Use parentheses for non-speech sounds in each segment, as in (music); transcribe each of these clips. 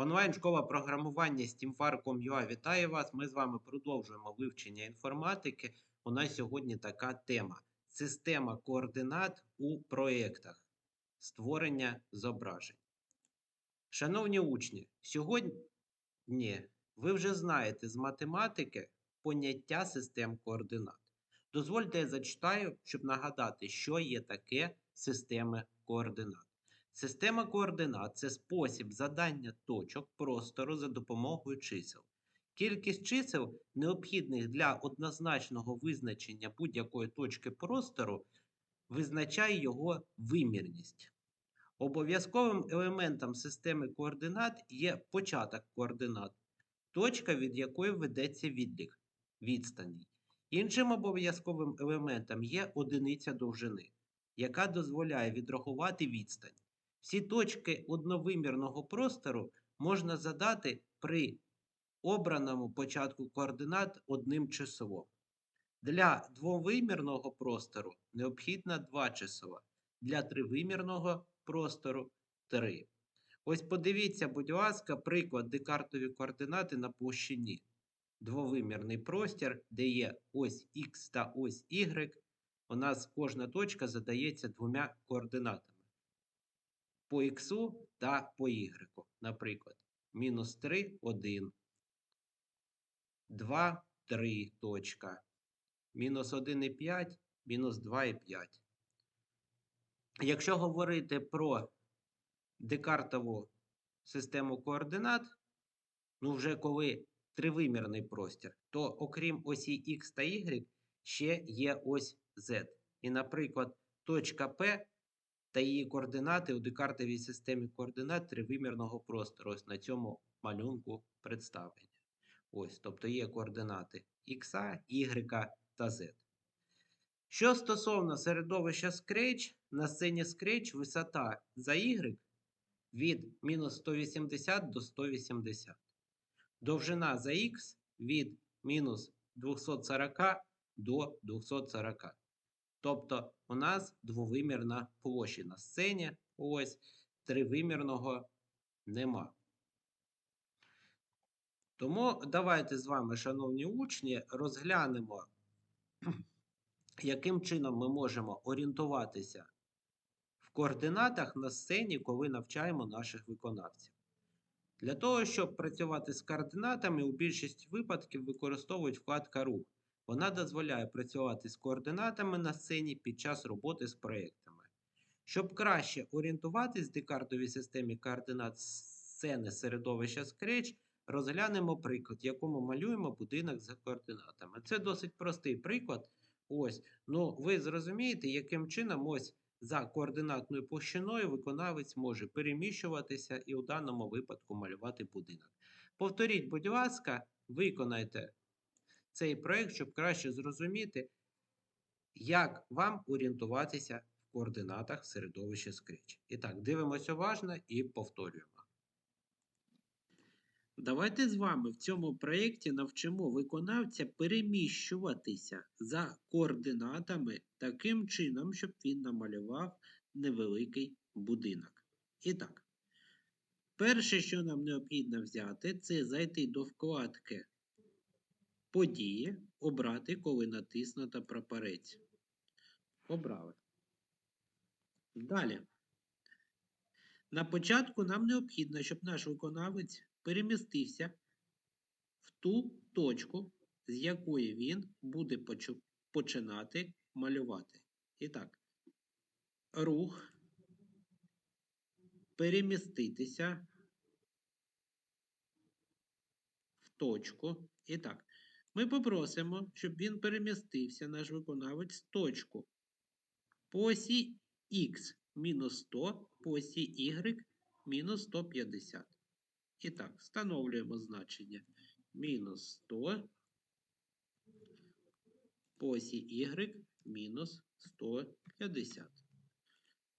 Онлайн-школа програмування SteamFar.com.ua вітає вас. Ми з вами продовжуємо вивчення інформатики. У нас сьогодні така тема: система координат у проєктах, створення зображень. Шановні учні, сьогодні ви вже знаєте з математики поняття систем координат. Дозвольте, я зачитаю, щоб нагадати, що є таке системи координат. Система координат це спосіб задання точок простору за допомогою чисел. Кількість чисел, необхідних для однозначного визначення будь-якої точки простору, визначає його вимірність. Обов'язковим елементом системи координат є початок координат, точка, від якої ведеться відлік відстані. Іншим обов'язковим елементом є одиниця довжини, яка дозволяє відрахувати відстань. Всі точки одновимірного простору можна задати при обраному початку координат одним числом. Для двовимірного простору необхідно два числа, для тривимірного простору 3. Ось подивіться, будь ласка, приклад декартові координати на площині. Двовимірний простір, де є ось Х та ось Y. У нас кожна точка задається двома координатами по х та по y. Наприклад, мінус 3, 1, 2, 3 точка, мінус 1,5, мінус 2,5. Якщо говорити про декартову систему координат, ну вже коли тривимірний простір, то окрім осі Х та Y, ще є ось Z. І, наприклад, точка P та її координати у декартовій системі координат тривимірного простору. Ось на цьому малюнку представлені. Ось, тобто є координати Х, Y та Z. Що стосовно середовища Scratch, на сцені Scratch висота за Y від мінус 180 до 180. Довжина за Х від мінус 240 до 240. Тобто у нас двовимірна площа на сцені. Ось тривимірного нема. Тому давайте з вами, шановні учні, розглянемо, (clears throat) яким чином ми можемо орієнтуватися в координатах на сцені, коли навчаємо наших виконавців. Для того, щоб працювати з координатами, у більшості випадків використовують вкладка рух. Вона дозволяє працювати з координатами на сцені під час роботи з проєктами. Щоб краще орієнтуватись в декартовій системі координат сцени середовища Scratch, розглянемо приклад, в якому малюємо будинок за координатами. Це досить простий приклад. Ось, ну ви зрозумієте, яким чином ось за координатною площиною виконавець може переміщуватися і у даному випадку малювати будинок. Повторіть, будь ласка, виконайте цей проєкт, щоб краще зрозуміти, як вам орієнтуватися в координатах середовища Scratch. І так, дивимося уважно і повторюємо. Давайте з вами в цьому проєкті навчимо виконавця переміщуватися за координатами таким чином, щоб він намалював невеликий будинок. І так, перше, що нам необхідно взяти, це зайти до вкладки Події, обрати, коли натиснуто прапорець. Обрали. Далі. На початку нам необхідно, щоб наш виконавець перемістився в ту точку, з якої він буде починати малювати. І так, рух, переміститися в точку. І так, ми попросимо, щоб він перемістився, наш виконавець, точку по осі Х мінус 100, по осі Y мінус 150. І так, встановлюємо значення мінус 100 по осі Y мінус 150.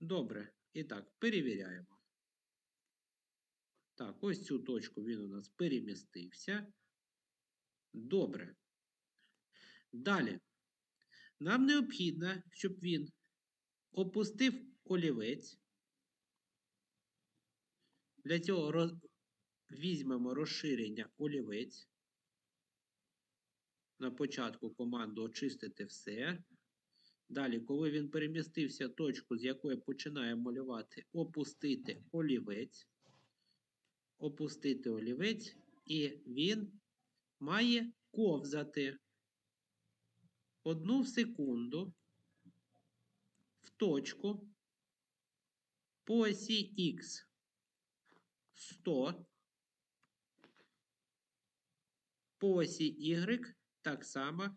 Добре. І так, перевіряємо. Так, ось цю точку він у нас перемістився. Добре. Далі. Нам необхідно, щоб він опустив олівець. Для цього роз... візьмемо розширення олівець. На початку команду очистити все. Далі, коли він перемістився точку, з якої починає малювати, опустити олівець. Опустити олівець, і він має ковзати одну секунду в точку по осі Х 100, по осі Y так само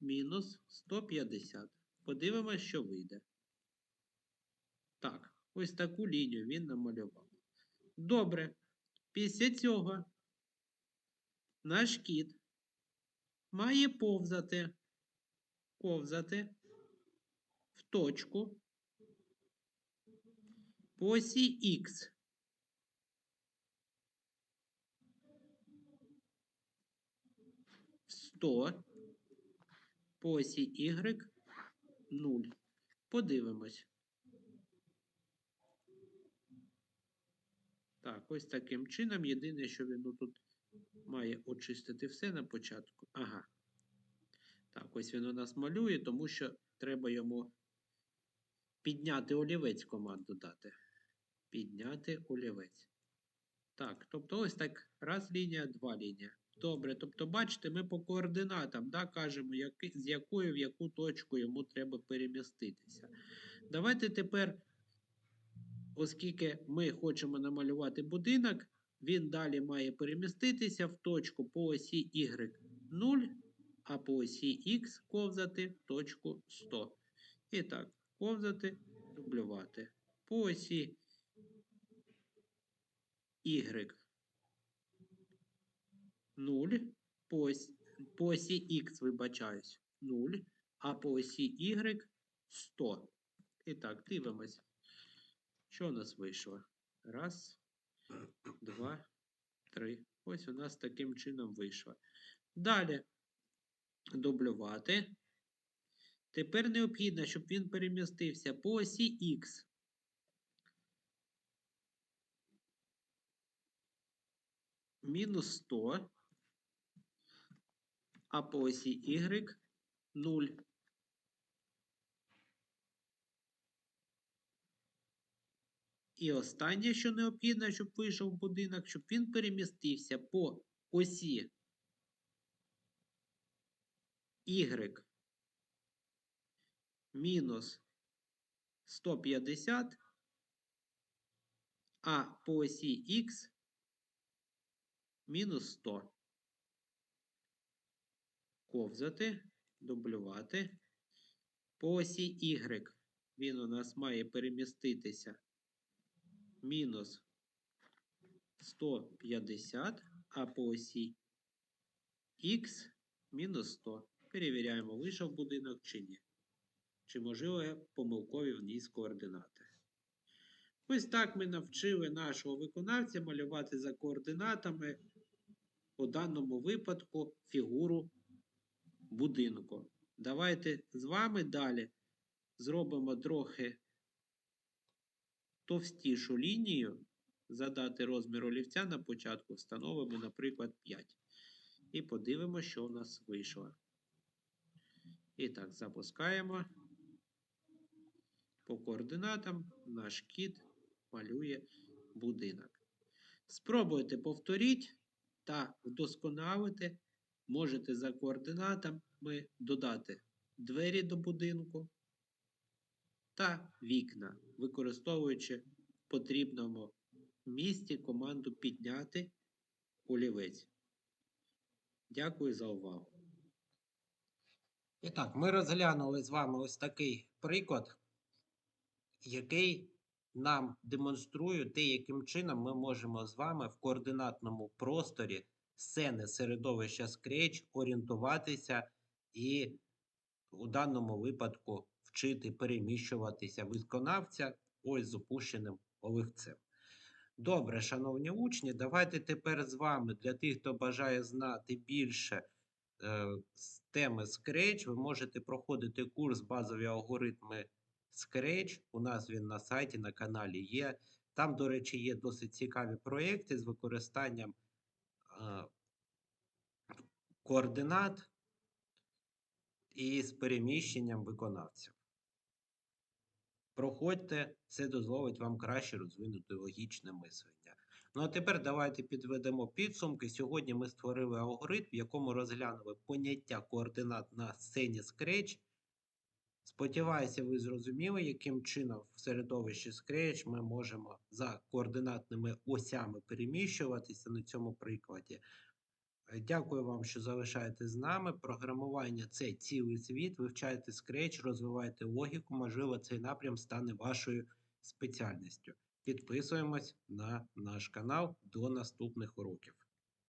мінус 150. Подивимось, що вийде. Так, ось таку лінію він намалював. Добре. Після цього наш кіт має повзати, повзати в точку по осі Х. В 100 по осі Y 0. Подивимось. Так, ось таким чином. Єдине, що він ну, тут має очистити все на початку. Ага. Так, ось він у нас малює, тому що треба йому підняти олівець команду дати. Підняти олівець. Так, тобто ось так. Раз лінія, два лінія. Добре, тобто, бачите, ми по координатам да, кажемо, які, з якої в яку точку йому треба переміститися. Давайте тепер, оскільки ми хочемо намалювати будинок, він далі має переміститися в точку по осі Y 0, а по осі X ковзати в точку 100. І так, ковзати, дублювати. По осі Y 0, по осі, по осі Х, вибачаюсь, 0, а по осі Y 100. І так, дивимось. Що у нас вийшло? Раз, два, три. Ось у нас таким чином вийшло. Далі дублювати. Тепер необхідно, щоб він перемістився по осі Х. Мінус 100, а по осі Y 0. І останнє, що необхідно, щоб вийшов будинок, щоб він перемістився по осі Y мінус 150, а по осі Х мінус 100. Ковзати, дублювати. По осі Y він у нас має переміститися мінус 150, а по осі Х мінус 100. Перевіряємо, вийшов будинок чи ні. Чи можливо помилкові вниз координати. Ось так ми навчили нашого виконавця малювати за координатами у даному випадку фігуру будинку. Давайте з вами далі зробимо трохи товстішу лінію, задати розмір олівця на початку, встановимо, наприклад, 5. І подивимося, що у нас вийшло. І так, запускаємо. По координатам наш кіт малює будинок. Спробуйте повторіть та вдосконалити. Можете за координатами додати двері до будинку та вікна, використовуючи в потрібному місці команду підняти олівець. Дякую за увагу. І так, ми розглянули з вами ось такий приклад, який нам демонструє те, яким чином ми можемо з вами в координатному просторі сцени середовища Scratch орієнтуватися і у даному випадку вчити переміщуватися виконавця ось з опущеним олівцем. Добре, шановні учні, давайте тепер з вами для тих, хто бажає знати більше е, з теми Scratch, ви можете проходити курс базові алгоритми Scratch. У нас він на сайті, на каналі є. Там, до речі, є досить цікаві проєкти з використанням е, координат і з переміщенням виконавців. Проходьте, це дозволить вам краще розвинути логічне мислення. Ну а тепер давайте підведемо підсумки. Сьогодні ми створили алгоритм, в якому розглянули поняття координат на сцені Scratch. Сподіваюся, ви зрозуміли, яким чином в середовищі Scratch ми можемо за координатними осями переміщуватися на цьому прикладі. Е, Дякую вам, що залишаєтесь з нами. Програмування це цілий світ. Вивчайте Scratch, розвивайте логіку. Можливо, цей напрям стане вашою спеціальністю. Підписуємось на наш канал. До наступних уроків.